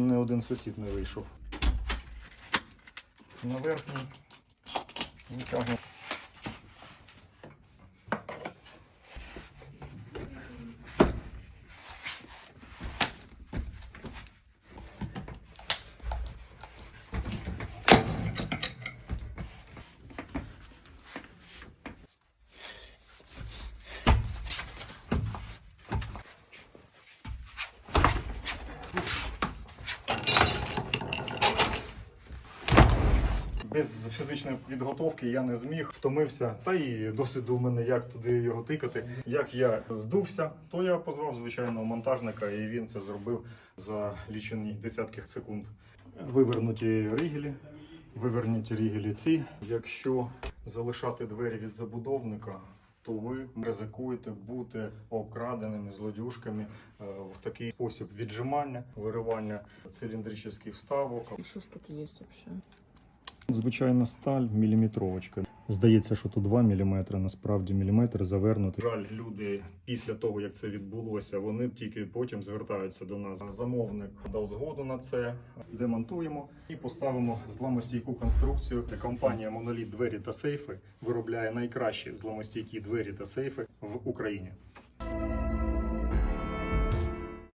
не один сусід не вийшов. На верхній витягнув. Без фізичної підготовки я не зміг, втомився. Та і досвіду у мене як туди його тикати. Як я здувся, то я позвав звичайного монтажника, і він це зробив за лічені десятки секунд. Вивернуті рігелі, вивернуті рігелі ці. Якщо залишати двері від забудовника. То ви ризикуєте бути обкраденими злодюжками е, в такий спосіб віджимання, виривання циліндричних вставок, Что ж тут есть вообще? Звичайна сталь міліметровочка. Здається, що тут 2 мм, насправді міліметр завернутий. Жаль, люди після того, як це відбулося, вони тільки потім звертаються до нас. Замовник дав згоду на це. Демонтуємо і поставимо зламостійку конструкцію. Компанія Моноліт двері та сейфи виробляє найкращі зламостійкі двері та сейфи в Україні.